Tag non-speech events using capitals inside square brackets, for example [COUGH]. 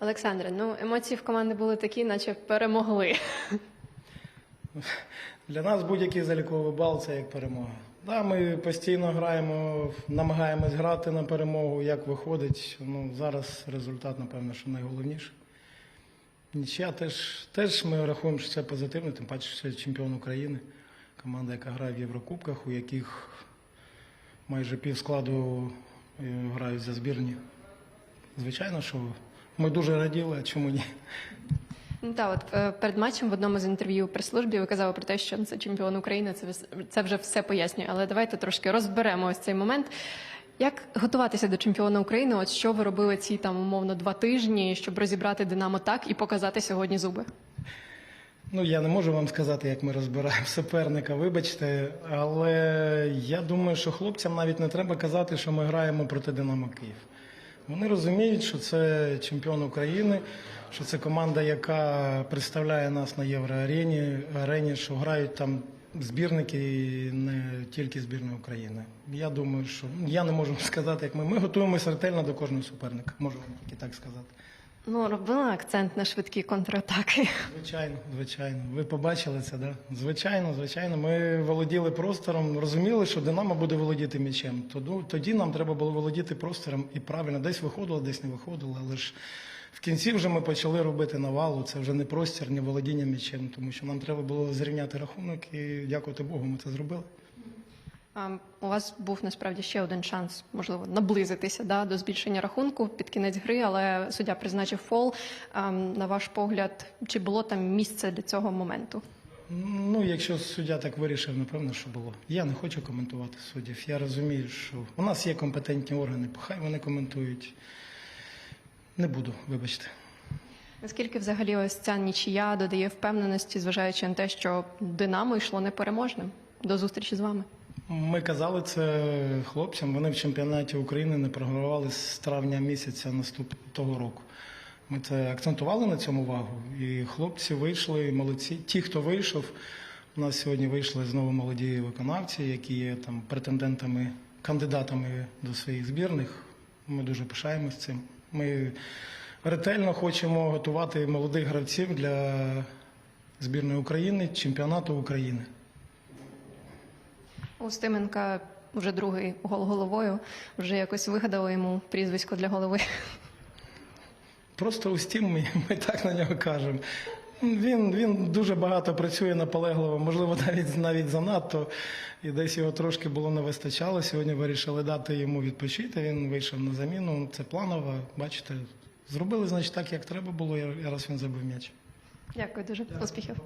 Олександре, ну емоції в команди були такі, наче перемогли. Для нас будь-який заліковий бал це як перемога. Да, ми постійно граємо, намагаємось грати на перемогу, як виходить. Ну, зараз результат, напевно, що найголовніше. Нічия теж, теж ми рахуємо, що це позитивно, тим паче, що це чемпіон України. Команда, яка грає в Єврокубках, у яких майже пів складу е, грають за збірні. Звичайно, що ми дуже раділи, а чому ні? Ну та от е, перед матчем в одному з інтерв'ю прес-службі ви казали про те, що це чемпіон України. Це вс- це вже все пояснює. Але давайте трошки розберемо ось цей момент. Як готуватися до чемпіона України? От що ви робили ці там умовно два тижні, щоб розібрати Динамо так і показати сьогодні зуби? Ну, я не можу вам сказати, як ми розбираємо [LAUGHS] суперника, вибачте, але я думаю, що хлопцям навіть не треба казати, що ми граємо проти Динамо Київ. Вони розуміють, що це чемпіон України, що це команда, яка представляє нас на євроарені, арені, що грають там збірники, і не тільки збірної України. Я думаю, що я не можу [LAUGHS] сказати, як ми. Ми готуємося ретельно до кожного суперника, можу тільки так сказати. Ну робила акцент на швидкі контратаки. Звичайно, звичайно. Ви побачили це, да? Звичайно, звичайно. Ми володіли простором, розуміли, що Динамо буде володіти м'ячем. Тоді, нам треба було володіти простором і правильно, десь виходило, десь не виходило. Але ж в кінці вже ми почали робити навалу. Це вже не простір, не володіння м'ячем, тому що нам треба було зрівняти рахунок і дякувати Богу, ми це зробили. У вас був насправді ще один шанс, можливо, наблизитися да, до збільшення рахунку під кінець гри, але суддя призначив фол. На ваш погляд, чи було там місце для цього моменту? Ну, якщо суддя так вирішив, напевно, що було. Я не хочу коментувати суддів. Я розумію, що у нас є компетентні органи, хай вони коментують. Не буду, вибачте. Наскільки взагалі ось ця нічия додає впевненості, зважаючи на те, що Динамо йшло непереможним до зустрічі з вами? Ми казали це хлопцям. Вони в чемпіонаті України не програвали з травня місяця наступ того року. Ми це акцентували на цьому увагу. І хлопці вийшли, молодці. Ті, хто вийшов, у нас сьогодні вийшли знову молоді виконавці, які є там претендентами, кандидатами до своїх збірних. Ми дуже пишаємось цим. Ми ретельно хочемо готувати молодих гравців для збірної України, чемпіонату України. У Стименка вже другий гол головою, вже якось вигадали йому прізвисько для голови. Просто Устім, ми, ми так на нього кажемо. Він, він дуже багато працює наполегливо, можливо, навіть навіть занадто. І десь його трошки було не вистачало. Сьогодні вирішили дати йому відпочити. Він вийшов на заміну. Це планово. Бачите, зробили, значить, так, як треба було, і раз він забив м'яч. Дякую дуже. Успіхів.